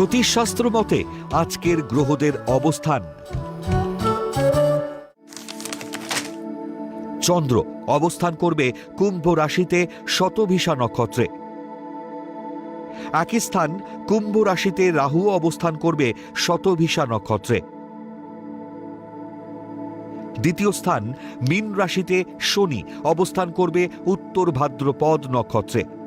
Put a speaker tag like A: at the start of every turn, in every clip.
A: জ্যোতিষশাস্ত্র মতে আজকের গ্রহদের অবস্থান। চন্দ্র অবস্থান করবে কুম্ভ রাশিতে শতভিসা নক্ষত্রে। একই স্থান কুম্ভ রাশিতে রাহু অবস্থান করবে শতভিসা নক্ষত্রে। দ্বিতীয় স্থান মীন রাশিতে শনি অবস্থান করবে উত্তর ভাদ্রপদ নক্ষত্রে।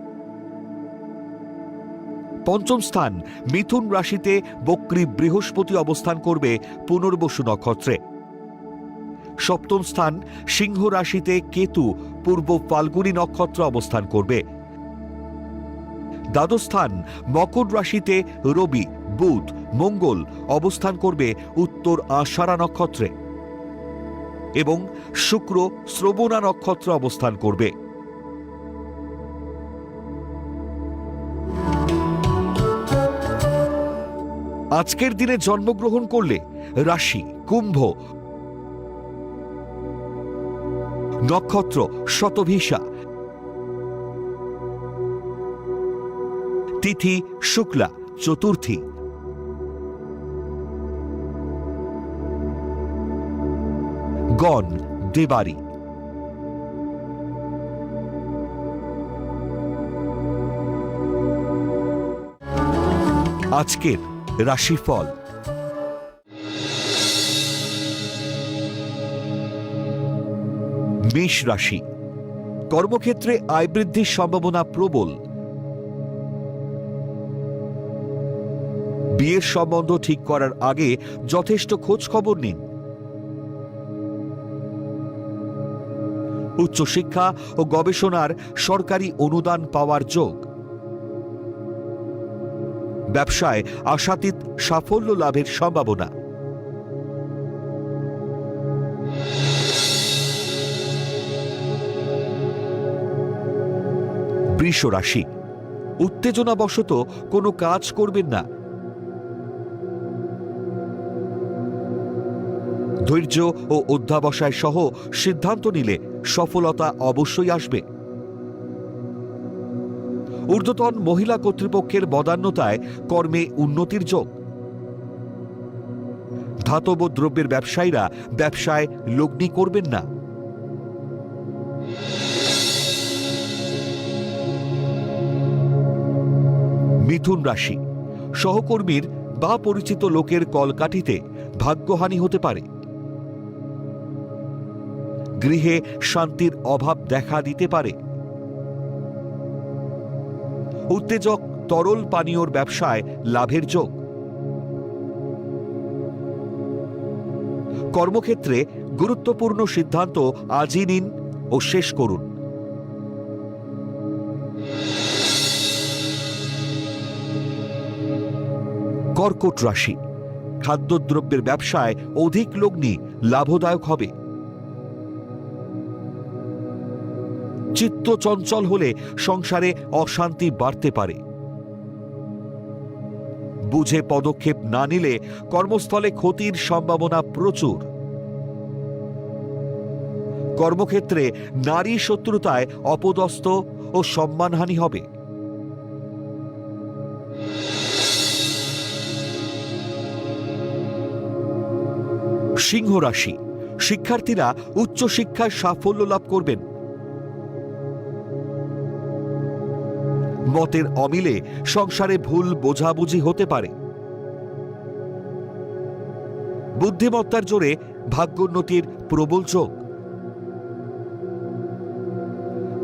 A: পঞ্চম স্থান মিথুন রাশিতে বক্রী বৃহস্পতি অবস্থান করবে পুনর্বসু নক্ষত্রে। সপ্তম স্থান সিংহ রাশিতে কেতু পূর্ব ফাল্গুনী নক্ষত্র অবস্থান করবে। দ্বাদশ স্থান মকর রাশিতে রবি, বুধ, মঙ্গল অবস্থান করবে উত্তর আষাঢ়া নক্ষত্রে এবং শুক্র শ্রবণা নক্ষত্র অবস্থান করবে। আজকের দিনে জন্মগ্রহণ করলে রাশি কুম্ভ নক্ষত্র শতভিসা তিথি শুক্লা চতুর্থী গণ দেবারি। আজকের রাশিফল মেষ রাশি। কর্মক্ষেত্রে আয় বৃদ্ধির সম্ভাবনা প্রবল। বিয়ের সম্বন্ধ ঠিক করার আগে যথেষ্ট খোঁজ খবর নিন। উচ্চশিক্ষা ও গবেষণার সরকারি অনুদান পাওয়ার যোগ। ব্যবসায় আশাতীত সাফল্য লাভের সম্ভাবনা। বৃষ রাশি উত্তেজনাবশত কোনো কাজ করবেন না। ধৈর্য ও অধ্যাবসায় সহ সিদ্ধান্ত নিলে সফলতা অবশ্যই আসবে। ঊর্ধ্বতন মহিলা কর্তৃপক্ষের বদান্যতায় কর্মে উন্নতির যোগ। ধাতব দ্রব্যের ব্যবসায়ীরা ব্যবসায় লগ্নি করবেন না। মিথুন রাশি, সহকর্মীর বা পরিচিত লোকের কলকাঠিতে ভাগ্যহানি হতে পারে। গৃহে শান্তির অভাব দেখা দিতে পারে। উত্তেজক, তরল পানীয়র ব্যবসায় লাভের যোগ। কর্মক্ষেত্রে গুরুত্বপূর্ণ সিদ্ধান্ত আজই নিন ও শেষ করুন। কর্কট রাশি, খাদ্যদ্রব্যের ব্যবসায় অধিক লগ্নি লাভদায়ক হবে। চিত্ত চঞ্চল হলে সংসারে অশান্তি বাড়তে পারে। বুঝে পদক্ষেপ না নিলে কর্মস্থলে ক্ষতির সম্ভাবনা প্রচুর। কর্মক্ষেত্রে নারী শত্রুতায় অপদস্থ ও সম্মানহানি হবে। সিংহ রাশি, শিক্ষার্থীরা উচ্চশিক্ষায় সাফল্য লাভ করবেন। মতের অমিলে সংসারে ভুল বোঝাবুঝি হতে পারে। বুদ্ধিমত্তার জোরে ভাগ্যোন্নতির প্রবল যোগ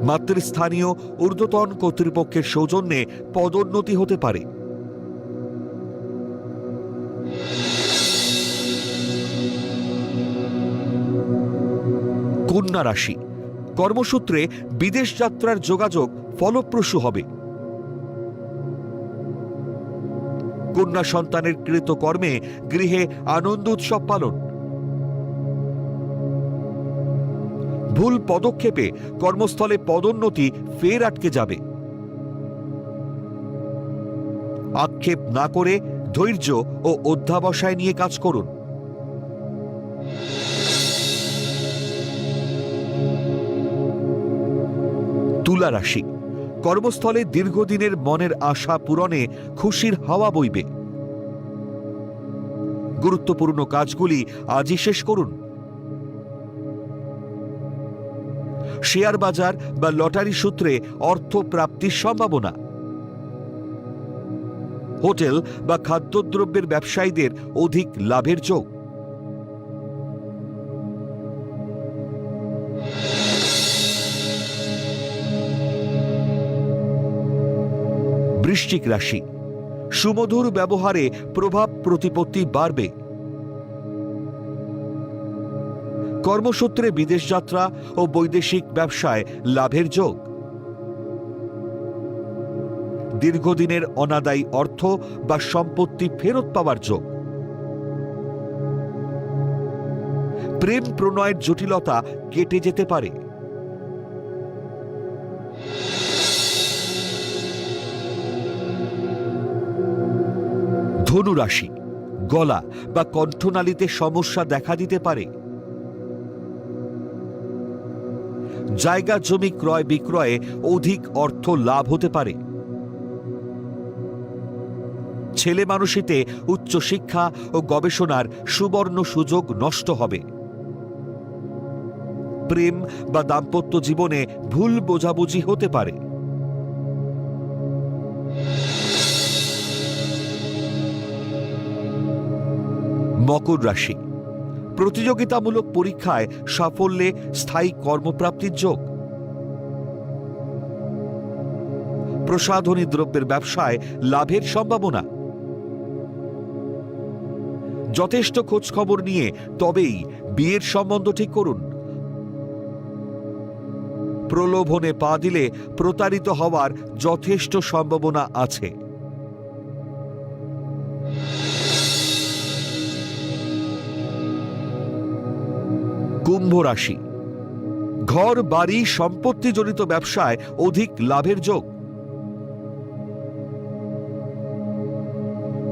A: মাতৃস্থানীয় ঊর্ধ্বতন কর্তৃপক্ষের সৌজন্যে পদোন্নতি হতে পারে। কন্যা রাশি। কর্মসূত্রে বিদেশ যাত্রার যোগাযোগ ফলপ্রসূ হবে। কন্যা সন্তানের কৃতকর্মে গৃহে আনন্দ উৎসব পালন। ভুল পদক্ষেপে কর্মস্থলে পদোন্নতি ফের আটকে যাবে। আক্ষেপ না করে ধৈর্য ও অধ্যাবসায় নিয়ে কাজ করুন। তুলা রাশি। কর্মস্থলে দীর্ঘদিনের মনের আশা পূরণে খুশির হাওয়া বইবে। গুরুত্বপূর্ণ কাজগুলি আজই শেষ করুন। শেয়ার বাজার বা লটারি সূত্রে অর্থ প্রাপ্তির সম্ভাবনা। হোটেল বা খাদ্যদ্রব্যের ব্যবসায়ীদের অধিক লাভের যোগ। বৃশ্চিক রাশি। সুমধুর ব্যবহারে প্রভাব প্রতিপত্তি বাড়বে। কর্মসূত্রে বিদেশ যাত্রা ও বৈদেশিক ব্যবসায় লাভের যোগ। দীর্ঘদিনের অনাদায়ী অর্থ বা সম্পত্তি ফেরত পাওয়ার যোগ। প্রেম প্রণয়ের জটিলতা কেটে যেতে পারে। ধনু রাশি গলা বা কণ্ঠনালীতে সমস্যা দেখা দিতে পারে। জায়গা জমি ক্রয় বিক্রয়ে অধিক অর্থ লাভ হতে পারে। ছেলে মানুষিতে উচ্চশিক্ষা ও গবেষণার সুবর্ণ সুযোগ নষ্ট হবে। প্রেম বা দাম্পত্য জীবনে ভুল বোঝাবুঝি হতে পারে। মকর রাশি। প্রতিযোগিতামূলক পরীক্ষায় সাফল্যে স্থায়ী কর্মপ্রাপ্তির যোগ। প্রসাধনী দ্রব্যের ব্যবসায় লাভের সম্ভাবনা। যথেষ্ট খোঁজ খবর নিয়ে তবেই বিয়ের সম্বন্ধ ঠিক করুন। প্রলোভনে পা দিলে প্রতারিত হওয়ার যথেষ্ট সম্ভাবনা আছে। কুম্ভ রাশি। ঘর, বাড়ি সম্পত্তি সম্পত্তিজনিত ব্যবসায় অধিক লাভের যোগ।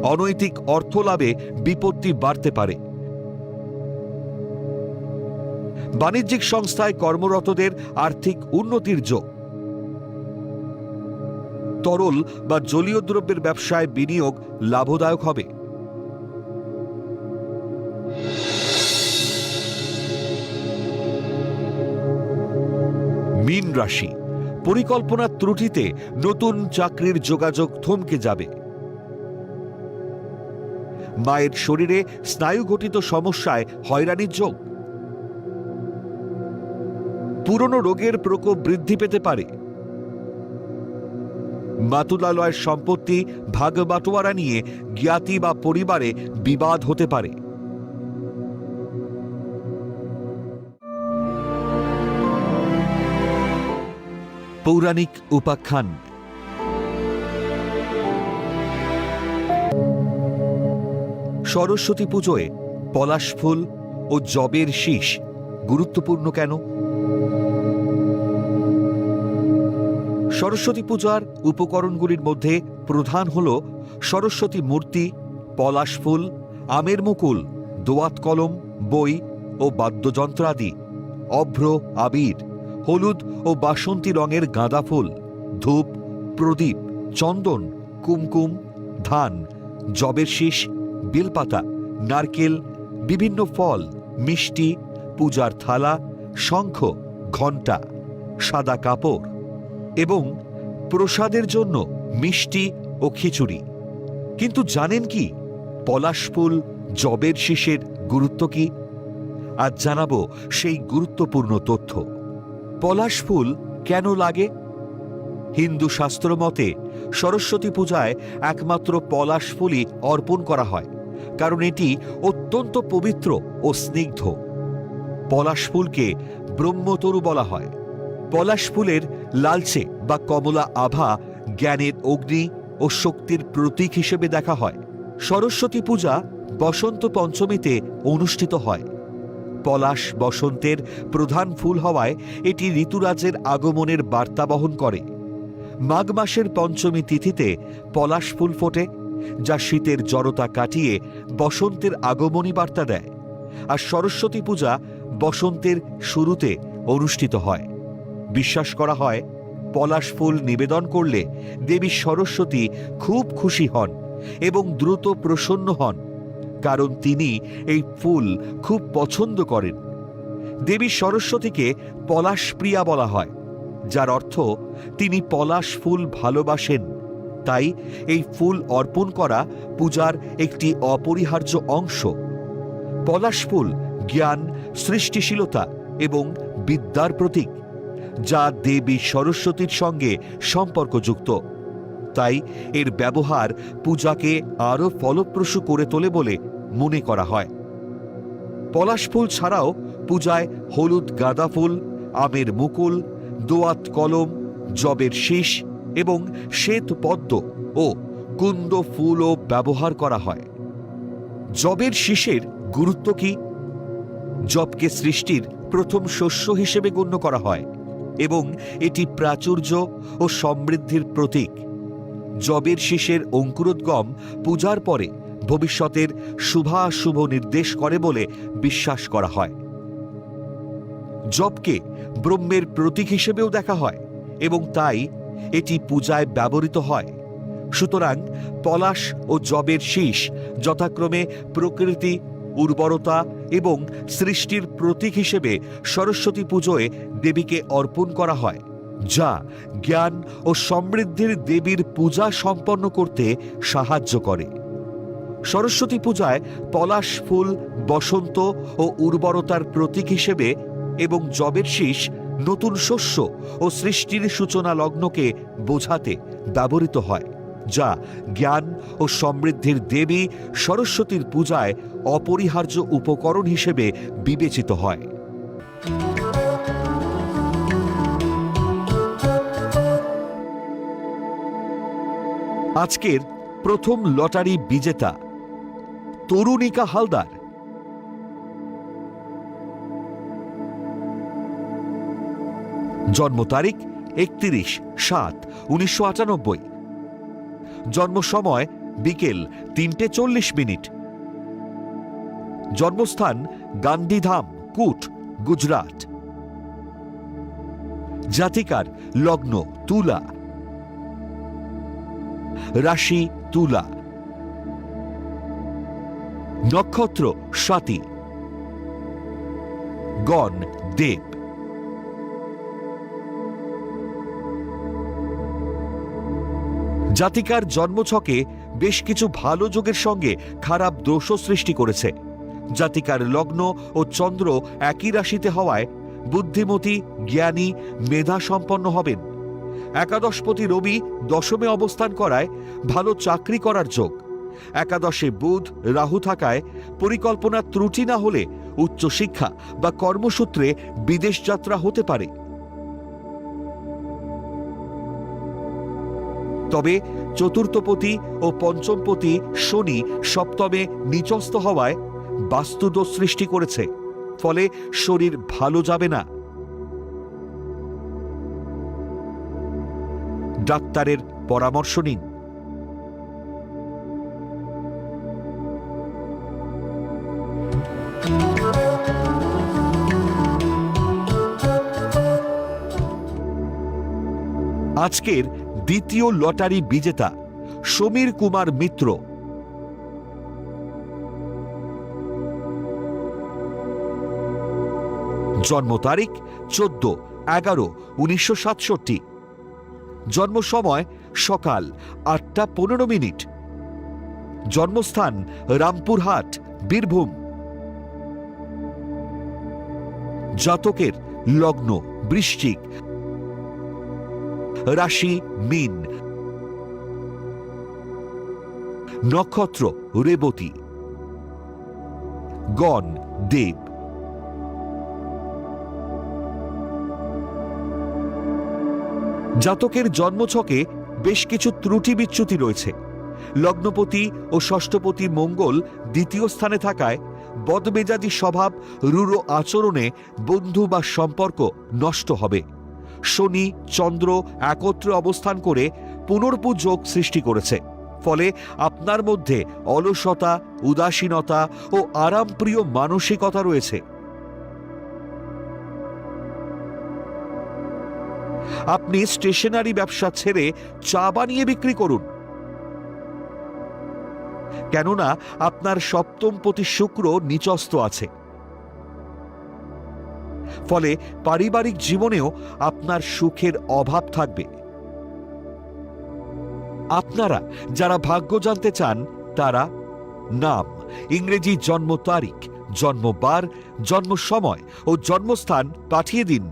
A: অনৈতিক অর্থ লাভে বিপত্তি বাড়তে পারে। বাণিজ্যিক সংস্থায় কর্মরতদের আর্থিক উন্নতির যোগ। তরল বা জলীয় দ্রব্যের ব্যবসায় বিনিয়োগ লাভদায়ক হবে। মীন রাশি। পরিকল্পনার ত্রুটিতে নতুন চাকরির যোগাযোগ থমকে যাবে। মায়ের শরীরে স্নায়ুঘটিত সমস্যায় হয়রানির যোগ। পুরনো রোগের প্রকোপ বৃদ্ধি পেতে পারে। মাতুলালয়ের সম্পত্তি ভাগ বাটোয়ারা নিয়ে জ্ঞাতি বা পরিবারে বিবাদ হতে পারে। পৌরাণিক উপাখ্যান। সরস্বতী পুজোয় পলাশ ফুল ও জবের শীষ গুরুত্বপূর্ণ কেন? সরস্বতী পূজার উপকরণগুলির মধ্যে প্রধান হল সরস্বতী মূর্তি, পলাশ ফুল, আমের মুকুল, দোয়াত কলম, বই ও বাদ্যযন্ত্রাদি অভ্র আবির। হলুদ ও বাসন্তী রঙের গাঁদা ফুল, ধূপ, প্রদীপ, চন্দন, কুমকুম, ধান, জবের শীষ, বেলপাতা, নারকেল, বিভিন্ন ফল, মিষ্টি, পূজার থালা, শঙ্খ, ঘণ্টা, সাদা কাপড় এবং প্রসাদের জন্য মিষ্টি ও খিচুড়ি। কিন্তু জানেন কি, পলাশ ফুল জবের শীষের গুরুত্ব কি? আজ জানাব সেই গুরুত্বপূর্ণ তথ্য। পলাশ ফুল কেন লাগে? হিন্দু শাস্ত্র মতে, সরস্বতী পূজায় একমাত্র পলাশ ফুলই অর্পণ করা হয়, কারণ এটি অত্যন্ত পবিত্র ও স্নিগ্ধ। পলাশ ফুলকে ব্রহ্মতরু বলা হয়। পলাশ ফুলের লালচে বা কমলা আভা জ্ঞানের অগ্নি ও শক্তির প্রতীক হিসেবে দেখা হয়। সরস্বতী পূজা বসন্ত পঞ্চমীতে অনুষ্ঠিত হয়। পলাশ বসন্তের প্রধান ফুল হওয়ায় এটি ঋতুরাজের আগমনের বার্তা বহন করে। মাঘ মাসের পঞ্চমী তিথিতে পলাশ ফুল ফোটে, যা শীতের জড়তা কাটিয়ে বসন্তের আগমনী বার্তা দেয়, আর সরস্বতী পূজা বসন্তের শুরুতে অনুষ্ঠিত হয়। বিশ্বাস করা হয়, পলাশ ফুল নিবেদন করলে দেবী সরস্বতী খুব খুশি হন এবং দ্রুত প্রসন্ন হন। কারণ তিনি এই ফুল খুব পছন্দ করেন। দেবী সরস্বতীকে পলাশপ্রিয়া বলা হয়, যার অর্থ তিনি পলাশ ফুল ভালোবাসেন। তাই এই ফুল অর্পণ করা পূজার একটি অপরিহার্য অংশ। পলাশ ফুল জ্ঞান, সৃষ্টিশীলতা এবং বিদ্যার প্রতীক, যা দেবী সরস্বতীর সঙ্গে সম্পর্কযুক্ত। তাই এর ব্যবহার পূজাকে আরও ফলপ্রসূ করে তোলে বলে মনে করা হয়। পলাশ ফুল ছাড়াও পূজায় হলুদ গাঁদা ফুল, আমের মুকুল, দোয়াত কলম, জবের শীষ এবং শ্বেত পদ্ম ও কুন্দ ফুলও ব্যবহার করা হয়। জবের শীষের গুরুত্ব কি? জবকে সৃষ্টির প্রথম শস্য হিসেবে গণ্য করা হয় এবং এটি প্রাচুর্য ও সমৃদ্ধির প্রতীক। জবের শীষের অঙ্কুরোদ্গম পূজার পরে ভবিষ্যতের শুভাশুভ নির্দেশ করে বলে বিশ্বাস করা হয়। জবকে ব্রহ্মের প্রতীক হিসেবেও দেখা হয় এবং তাই এটি পূজায় ব্যবহৃত হয়। সুতরাং পলাশ ও জবের শীষ যথাক্রমে প্রকৃতি, উর্বরতা এবং সৃষ্টির প্রতীক হিসেবে সরস্বতী পুজোয় দেবীকে অর্পণ করা হয়। যা জ্ঞান ও সমৃদ্ধির দেবীর পূজা সম্পন্ন করতে সাহায্য করে। সরস্বতী পূজায় পলাশ ফুল, বসন্ত ও উর্বরতার প্রতীক হিসেবে এবং জবের শীষ, নতুন শস্য ও সৃষ্টির সূচনা লগ্নকে বোঝাতে ব্যবহৃত হয়, যা জ্ঞান ও সমৃদ্ধির দেবী সরস্বতীর পূজায় অপরিহার্য উপকরণ হিসেবে বিবেচিত হয়। আজকের প্রথম লটারি বিজেতা তরুণিকা হালদার। জন্ম তারিখ একত্রিশ সাত উনিশশো আটানব্বই। জন্ম সময় বিকেল তিনটে চল্লিশ মিনিট। জন্মস্থান গান্ধীধাম, কুট, গুজরাট। জাতিকার লগ্ন, তুলা। রাশি তুলা। নক্ষত্র স্বাতি। গণ দেব। জাতিকার জন্মছকে বেশ কিছু ভালো যোগের সঙ্গে খারাপ দোষও সৃষ্টি করেছে। জাতিকার লগ্ন ও চন্দ্র একই রাশিতে হওয়ায় বুদ্ধিমতী, জ্ঞানী মেধা সম্পন্ন হবেন। একাদশপতি রবি দশমে অবস্থান করায় ভালো চাকরি করার যোগ। একাদশে বুধ রাহু থাকায় পরিকল্পনার ত্রুটি না হলে উচ্চশিক্ষা বা কর্মসূত্রে বিদেশ যাত্রা হতে পারে। তবে চতুর্থপতি ও পঞ্চমপতি শনি সপ্তমে নিচস্থ হওয়ায় বাস্তুদোষ সৃষ্টি করেছে, ফলে শরীর ভালো যাবে না। ডাক্তারের পরামর্শ নিন। আজকের দ্বিতীয় লটারি বিজেতা সমীর কুমার মিত্র। জন্ম তারিখ চোদ্দ এগারো উনিশশো সাতষট্টি। জন্ম সময় সকাল আটটা পনেরো মিনিট। জন্মস্থান রামপুরহাট, বীরভূম। জাতকের লগ্ন, বৃশ্চিক। রাশি, মিন। নক্ষত্র, রেবতী। গণ, দেব। জাতকের জন্মছকে বেশ কিছু ত্রুটি বিচ্যুতি রয়েছে। লগ্নপতি ও ষষ্ঠপতি মঙ্গল দ্বিতীয় স্থানে থাকায় বদমেজাজি স্বভাব, রূঢ় আচরণে বন্ধু বা সম্পর্ক নষ্ট হবে। শনি, চন্দ্র একত্রে অবস্থান করে পুনর্পু যোগ সৃষ্টি করেছে। ফলে আপনার মধ্যে অলসতা, উদাসীনতা ও আরামপ্রিয় মানসিকতা রয়েছে। আপনি স্টেশনারি ব্যবসা ছেড়ে চা বানিয়ে বিক্রি করুন। কেননা আপনার সপ্তম প্রতি শুক্র নিচস্ত আছে। ফলে পারিবারিক জীবনেও আপনার সুখের অভাব থাকবে। আপনারা যারা ভাগ্য জানতে চান, তারা নাম, ইংরেজি জন্ম তারিখ জন্মবার জন্ম সময় ও জন্মস্থান পাঠিয়ে দিন